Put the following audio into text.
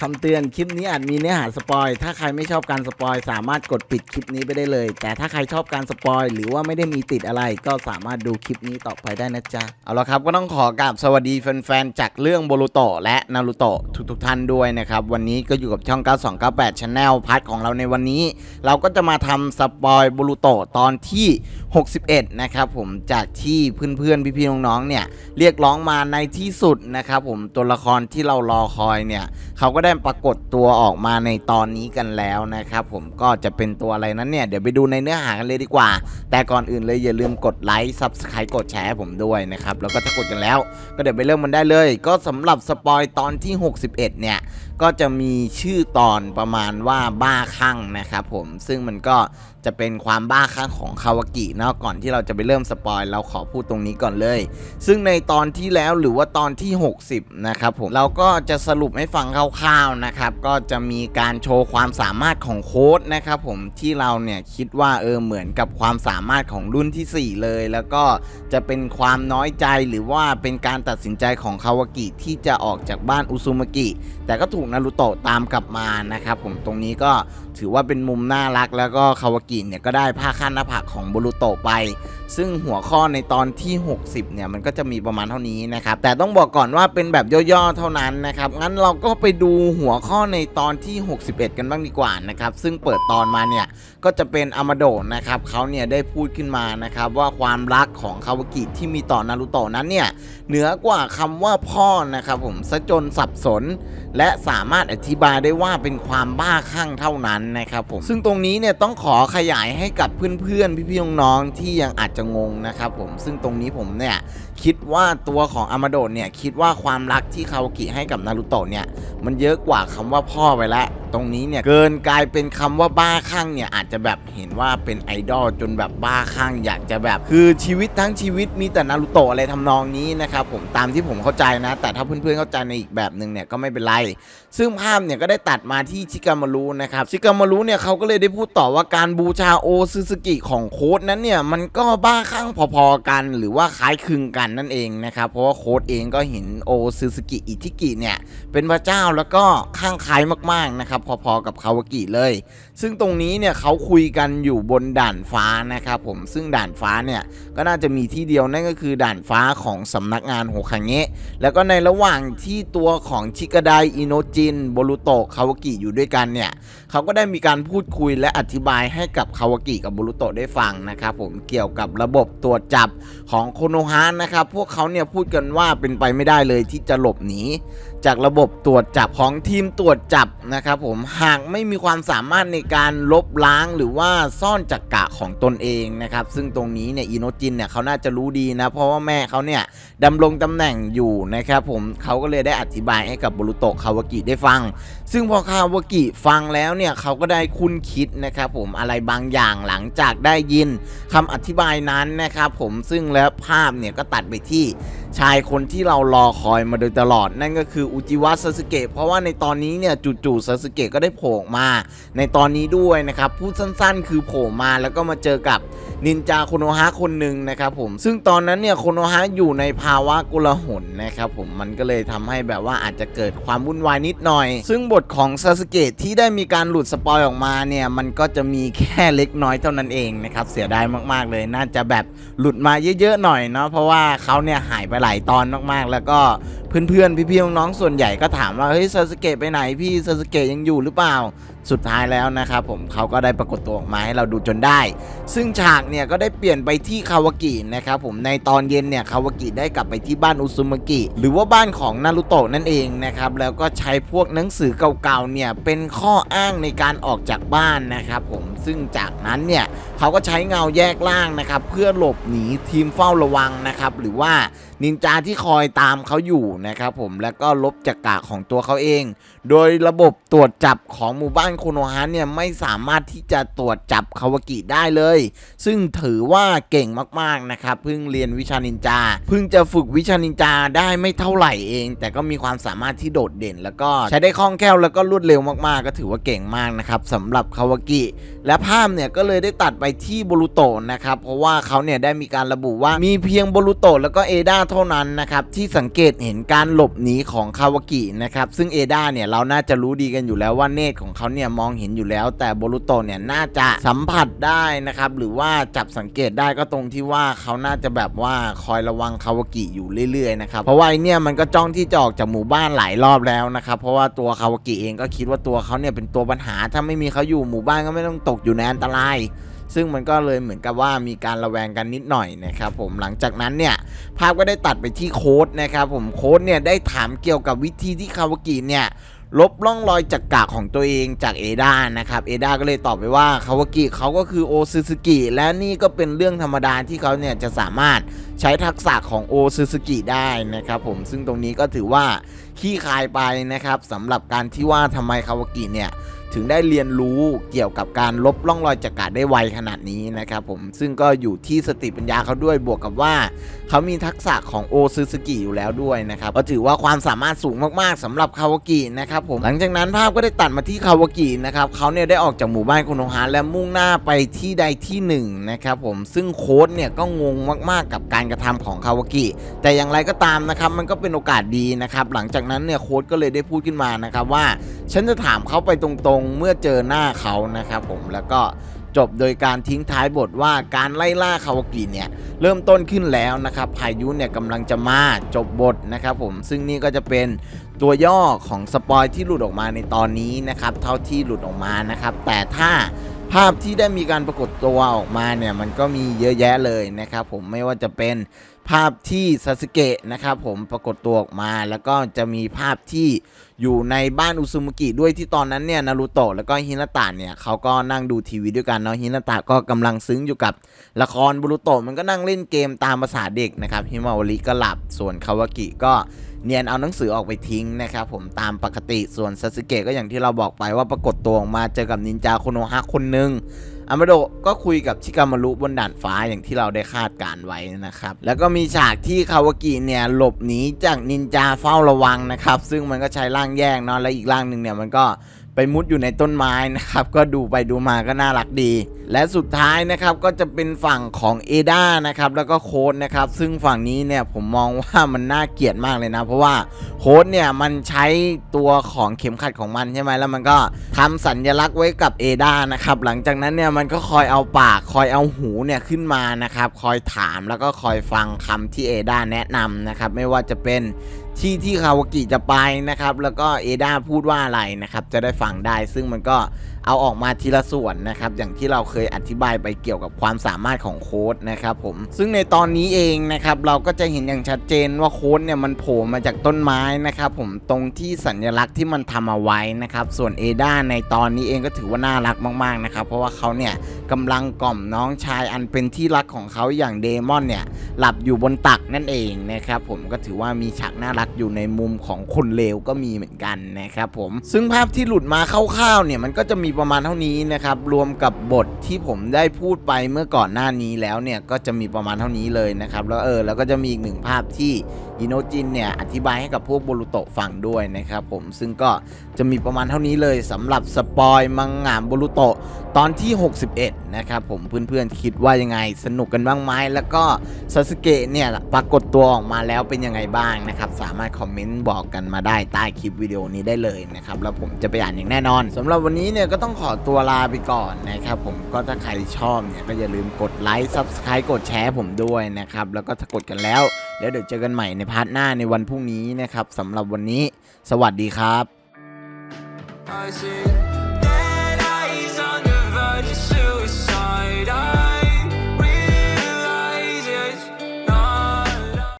คำเตือนคลิปนี้อาจมีเนื้อหาสปอย ถ้าใครไม่ชอบการสปอย สามารถกดปิดคลิปนี้ไปได้เลย แต่ถ้าใครชอบการสปอย หรือว่าไม่ได้มีติดอะไร ก็สามารถดูคลิปนี้ต่อไปได้นะจ๊ะ เอาละครับก็ต้องขอกราบสวัสดีแฟนๆ จากเรื่องโบรูโตและนารูโตะทุกๆท่านด้วยนะครับ วันนี้ก็อยู่กับช่อง 9298 Channel พาร์ทของเราในวันนี้ เราก็จะมาทำสปอยโบรูโตตอนที่ 61 นะครับผมจากที่เพื่อนๆพี่ๆน้องๆเนี่ยเรียกร้องมาในที่สุดนะครับผมตัวละครที่เรารอคอยเนี่ยเขาก็ได้ปรากฏตัวออกมาในตอนนี้กันแล้วนะครับผมก็จะเป็นตัวอะไรนั้นเนี่ย เดี๋ยวไปดูในเนื้อหากันเลยดีกว่า แต่ก่อนอื่นเลยอย่าลืมกดไลค์ Subscribe กดแชร์ผมด้วยนะครับ แล้วก็ถ้ากดกันแล้ว ก็เดี๋ยวไปเริ่มมันได้เลย ก็สำหรับสปอยตอนที่ 61 เนี่ยก็จะมีชื่อตอนประมาณว่าบ้าคลั่งนะครับผมซึ่งมันก็จะเป็นความบ้าคลั่งของคาวากิเนาะก่อนที่เราจะไปเริ่มสปอยเราขอพูดตรงนี้ก่อนเลย ซึ่งในตอนที่แล้วหรือว่าตอนที่ 60 นะครับผมเราก็จะสรุปให้ฟังคร่าวๆนะครับ ก็จะมีการโชว์ความสามารถของโค้ดนะครับผมที่เราเนี่ยคิดว่าเออเหมือนกับความสามารถของรุ่นทีสี่4 เลย แล้วก็จะเป็นความน้อยใจหรือว่าเป็นการตัดสินใจของคาวากิที่จะออกจากบ้านอุซุมากิ แต่ก็ถูกนารุโตะตามกลับมานะครับผมตรงนี้ก็ถือว่าเป็นมุมน่ารักแล้วก็คาวากิเนี่ยก็ได้ผ้าคาดหน้าผากของบุรุโตะไปซึ่งหัวข้อในตอนที่ 60 เนี่ย มันก็จะมีประมาณเท่านี้นะครับ แต่ต้องบอกก่อนว่าเป็นแบบย่อๆ เท่านั้นนะครับ งั้นเราก็ไปดูหัวข้อในตอนที่ 61 กันบ้างดีกว่านะครับ ซึ่งเปิดตอนมาเนี่ย ก็จะเป็นอามาโดะนะครับเขาเนี่ยได้พูดขึ้นมานะครับว่าความรักของคาวากิที่มีต่อนารุโตะนั้นเนี่ย เหนือกว่าคำว่าพ่อนะครับผมซะจนสับสน และสามารถอธิบายได้ว่าเป็นความบ้าคลั่งเท่านั้นนะครับผม ซึ่งตรงนี้เนี่ยต้องขอขยายให้กับเพื่อนๆ พี่ๆ น้องๆ ที่ยังอาจจะงงนะครับผมซึ่งตรงนี้ผมเนี่ยคิดว่าตัวของอามาโดเนี่ยคิดว่าความรักที่คาวากิให้กับนารุโตะเนี่ยมันเยอะกว่าคำว่าพ่อไปแล้วตรงนี้เนี่ยเกินกลายเป็นคำว่าบ้าคลั่งเนี่ยอาจจะแบบเห็นว่าเป็นไอดอลจนแบบบ้าคลั่งอยากจะแบบ คือชีวิตทั้งชีวิตมีแต่นารุโตะอะไรทำนองนี้นะครับผมตามที่ผมเข้าใจนะ แต่ถ้าเพื่อนๆเข้าใจในอีกแบบหนึ่งเนี่ยก็ไม่เป็นไร ซึ่งภาพเนี่ยก็ได้ตัดมาที่ชิกามารุนะครับชิกามารุเนี่ยเขาก็เลยได้พูดต่อว่าการบูชาโอซึสกิของโค้ดนั้นเนี่ยมันก็บ้าคลั่งพอๆกัน หรือว่าคล้ายคลึงกันนั่นเองนะครับเพราะว่าโค้ดเองก็เห็นโอซึสกิอิทิกิเนี่ยเป็นพระเจ้าแล้วก็ข้างคล้ายมากๆนะครับพอๆกับคาวากิเลย ซึ่งตรงนี้เนี่ยเขาคุยกันอยู่บนด่านฟ้านะครับผมซึ่งด่านฟ้าเนี่ยก็น่าจะมีที่เดียวนั่นก็คือด่านฟ้าของสำนักงานโฮคังเงะแล้วก็ในระหว่างที่ตัวของชิกาไดอิโนจินโบรุโตะคาวากิอยู่ด้วยกันเนี่ยเขาก็ได้มีการพูดคุยและอธิบายให้กับคาวากิกับโบรุโตะได้ฟังนะครับผมเกี่ยวกับระบบตรวจจับของโคโนฮะนะครับพวกเขาเนี่ยพูดกันว่าเป็นไปไม่ได้เลยที่จะหลบหนีจากระบบตรวจจับของทีมตรวจจับนะครับผมหากไม่มีความสามารถในการลบล้างหรือว่าซ่อนจักกะของตนเองนะครับ ซึ่งตรงนี้เนี่ยอิโนจินเนี่ยเขาน่าจะรู้ดีนะ เพราะว่าแม่เขาเนี่ยดำรงตำแหน่งอยู่นะครับผมเขาก็เลยได้อธิบายให้กับบรุโตะคาวากิได้ฟัง ซึ่งพอคาวากิฟังแล้วเนี่ยเขาก็ได้คุ้นคิดนะครับผมอะไรบางอย่างหลังจากได้ยินคำอธิบายนั้นนะครับผมซึ่งแล้วภาพเนี่ยก็ตัดไปที่ชายคนที่เรารอคอยมาโดยตลอดนั่นก็คืออุจิวะซาสึเกะเพราะว่าในตอนนี้เนี่ยจู่ๆซาสึเกะก็ได้โผล่มา ในตอนนี้ด้วยนะครับพูดสั้นๆ คือโผล่มาแล้วก็มาเจอกับนินจาโคโนฮะคนหนึ่งนะครับผมซึ่งตอนนั้นเนี่ยโคโนฮะอยู่ในภาวะกุลหนนะครับผมมันก็เลยทำให้แบบว่าอาจจะเกิดความวุ่นวายนิดหน่อย ซึ่งบทของซาสเกะที่ได้มีการหลุดสปอยออกมาเนี่ยมันก็จะมีแค่เล็กน้อยเท่านั้นเองนะครับเสียดายมากๆเลยน่าจะแบบหลุดมาเยอะๆหน่อยเนาะเพราะว่าเขาเนี่ยหายไปหลายตอนมากๆ แล้วก็ เพื่อนๆพี่ๆน้องๆส่วนใหญ่ก็ถามว่าเฮ้ยซาสเกะไปไหนพี่ซาสเกะยังอยู่หรือเปล่า สุดท้ายแล้วนะครับผมเขาก็ได้ปรากฏตัวออกมาให้เราดูจนได้ ซึ่งฉากเนี่ยก็ได้เปลี่ยนไปที่คาวากินะครับผมในตอนเย็นเนี่ยคาวากิได้กลับไปที่บ้านอุซุมากิ หรือว่าบ้านของนารุโตะนั่นเองนะครับแล้วก็ใช้พวกหนังสือเก่าๆเนี่ยเป็นข้ออ้างในการออกจากบ้านนะครับผมซึ่งจากนั้นเนี่ยเขาก็ใช้เงาแยกล่างนะครับเพื่อหลบหนีทีมเฝ้าระวังนะครับหรือว่านินจาที่คอยตามเขาอยู่นะครับผมแล้วก็ลบจักกะของตัวเขาเอง โดยระบบตรวจจับของหมู่บ้านโคโนฮะเนี่ยไม่สามารถที่จะตรวจจับคาวากิได้เลย ซึ่งถือว่าเก่งมากๆนะครับเพิ่งเรียนวิชานินจาเพิ่งจะฝึกวิชานินจาได้ไม่เท่าไหร่เอง แต่ก็มีความสามารถที่โดดเด่น แล้วก็ใช้ได้คล่องแคล่วแล้วก็รวดเร็วมากๆ ก็ถือว่าเก่งมากนะครับสำหรับคาวากิและภาพเนี่ยก็เลยได้ตัดไปที่โบรุโตะนะครับเพราะว่าเขาเนี่ยได้มีการระบุว่ามีเพียงโบรุโตะแล้วก็เอดาเท่านั้นนะครับที่สังเกตเห็นการหลบหนีของคาวากินะครับซึ่งเอดาเนี่ยเราน่าจะรู้ดีกันอยู่แล้วว่าเนตรของเขาเนี่ยมองเห็นอยู่แล้ว แต่โบรุโตเนี่ยน่าจะสัมผัสได้นะครับ หรือว่าจับสังเกตได้ก็ตรงที่ว่าเขาน่าจะแบบว่าคอยระวังคาวากิอยู่เรื่อยๆนะครับเพราะว่าไอเนี่ยมันก็จ้องที่จะออกจากหมู่บ้านหลายรอบแล้วนะครับเพราะว่าตัวคาวากิเองก็คิดว่าตัวเขาเนี่ยเป็นตัวปัญหา ถ้าไม่มีเขาอยู่หมู่บ้านก็ไม่ต้องตกอยู่ในอันตรายซึ่งมันก็เลยเหมือนกับว่ามีการระแวงกันนิดหน่อยนะครับผมหลังจากนั้นเนี่ยภาพก็ได้ตัดไปที่โค้ดนะครับผมโค้ดเนี่ยได้ถามเกี่ยวกับวิธีที่คาวากิเนี่ย ลบล่องรอยจากกากของตัวเองจากเอดานะครับเอดาก็เลยตอบไปว่าคาวากิเขาก็คือโอซึซึกิและนี่ก็เป็นเรื่องธรรมดาที่เขาเนี่ยจะสามารถใช้ทักษะของโอซึซึกิได้นะครับผมซึ่งตรงนี้ก็ถือว่าขี้คายไปนะครับสำหรับการที่ว่าทำไมคาวากิเนี่ย ถึงได้เรียนรู้เกี่ยวกับการลบร่องรอยจากกาดได้ไวขนาดนี้นะครับผมซึ่งก็อยู่ที่สติปัญญาเขาด้วยบวกกับว่า เขามีทักษะของโอซึสกิอยู่แล้วด้วยนะครับก็ถือว่าความสามารถสูงมากๆสำหรับคาวากินะครับผมหลังจากนั้นภาพก็ได้ตัดมาที่คาวากินะครับเขาเนี่ยได้ออกจากหมู่บ้านโคโนฮะและมุ่งหน้าไปที่ใดที่หนึ่งนะครับผมซึ่งโค้ดเนี่ยก็งงมากๆ กับการกระทำของคาวากิแต่อย่างไรก็ตามนะครับมันก็เป็นโอกาสดีนะครับหลังจากนั้นเนี่ยโค้ดก็เลยได้พูดขึ้นมานะครับว่าฉันจะถามเขาไปตรงเมื่อเจอหน้าเขานะครับผมแล้วก็จบโดยการทิ้งท้ายบทว่าการไล่ล่าคาวากิเนี่ยเริ่มต้นขึ้นแล้วนะครับพายุเนี่ยกำลังจะมาจบบทนะครับผมซึ่งนี่ก็จะเป็นตัวย่อของสปอยที่หลุดออกมาในตอนนี้นะครับเท่าที่หลุดออกมานะครับแต่ถ้าภาพที่ได้มีการปรากฏตัวออกมาเนี่ยมันก็มีเยอะแยะเลยนะครับผมไม่ว่าจะเป็น ภาพที่ซาสึเกะนะครับผมปรากฏตัวออกมาแล้วก็จะมีภาพที่อยู่ในบ้านอุซุมุกิด้วยที่ตอนนั้นเนี่ยนารูโตะแล้วก็ฮินาตะเนี่ยเขาก็นั่งดูทีวีด้วยกันเนาะฮินาตะก็กำลังซึ้งอยู่กับละครบุรุโตะมันก็นั่งเล่นเกมตามภาษาเด็กนะครับฮิมาวาริก็หลับส่วนคาวากิก็เนียนเอาหนังสือออกไปทิ้งนะครับผมตามปกติส่วนซาสึเกะก็อย่างที่เราบอกไปว่าปรากฏตัวออกมาเจอกับนินจาโคโนฮะคนหนึ่ง อามาโดก็คุยกับชิกามารุบนดานฟ้าอย่างที่เราได้คาดการไว้นะครับ แล้วก็มีฉากที่คาวากิเนี่ยหลบหนีจากนินจาเฝ้าระวังนะครับ ซึ่งมันก็ใช้ร่างแยกเนาะและอีกร่างหนึ่งเนี่ยมันก็ ไปมุดอยู่ในต้นไม้นะครับ ก็ดูไปดูมาก็น่ารักดี และสุดท้ายนะครับก็จะเป็นฝั่งของเอดานะครับแล้วก็โค้ดนะครับซึ่งฝั่งนี้เนี่ยผมมองว่ามันน่าเกลียดมากเลยนะ เพราะว่าโค้ดเนี่ยมันใช้ตัวของเข็มขัดของมันใช่ไหมแล้วมันก็ทำสัญลักษณ์ไว้กับเอดานะครับหลังจากนั้นเนี่ยมันก็คอยเอาปากคอยเอาหูเนี่ยขึ้นมานะครับคอยถามแล้วก็คอยฟังคำที่เอดาแนะนำนะครับไม่ว่าจะเป็น ที่ที่คาวากิจะไปนะครับ แล้วก็เอดาพูดว่าอะไรนะครับ จะได้ฟังได้ซึ่งมันก็เอาออกมาทีละส่วนนะครับ อย่างที่เราเคยอธิบายไปเกี่ยวกับความสามารถของโค้ดนะครับผม ซึ่งในตอนนี้เองนะครับ เราก็จะเห็นอย่างชัดเจนว่าโค้ดเนี่ยมันโผล่มาจากต้นไม้นะครับ ผมตรงที่สัญลักษณ์ที่มันทำเอาไว้นะครับ ส่วนเอดาในตอนนี้เองก็ถือว่าน่ารักมากๆนะครับ เพราะว่าเขาเนี่ยกำลังกล่อมน้องชายอันเป็นที่รักของเขาอย่างเดมอนเนี่ยหลับอยู่บนตักนั่นเองนะครับผมก็ถือว่ามีฉากน่ารักอยู่ในมุมของคนเลวก็มีเหมือนกันนะครับผมซึ่งภาพที่หลุดมาคร่าวๆเนี่ยมันก็จะมีประมาณเท่านี้นะครับรวมกับบทที่ผมได้พูดไปเมื่อก่อนหน้านี้แล้วเนี่ยก็จะมีประมาณเท่านี้เลยนะครับแล้วเออแล้วก็จะมีอีกหนึ่งภาพที่อิโนจินเนี่ยอธิบายให้กับพวกโบรุโตะฟังด้วยนะครับผมซึ่งก็จะมีประมาณเท่านี้เลยสำหรับสปอยมังงะโบรุโตะตอนที่ 61 นะครับผมเพื่อนๆคิดว่ายังไงสนุกกันบ้างไหมแล้วก็ซาสเกะเนี่ยปรากฏตัวออกมาแล้วเป็นยังไงบ้างนะครับ สามารถคอมเมนต์บอกกันมาได้ใต้คลิปวิดีโอนี้ได้เลยนะครับ แล้วผมจะไปอ่านอย่างแน่นอนสำหรับวันนี้เนี่ยก็ต้องขอตัวลาไปก่อนนะครับผมก็ถ้าใครชอบเนี่ยก็อย่าลืมกดไลค์ซับสไครต์กดแชร์ผมด้วยนะครับแล้วก็ถ้ากดกันแล้วแล้วเดี๋ยวเจอกันใหม่ในพาร์ทหน้าในวันพรุ่งนี้นะครับสำหรับวันนี้ สวัสดีครับ I see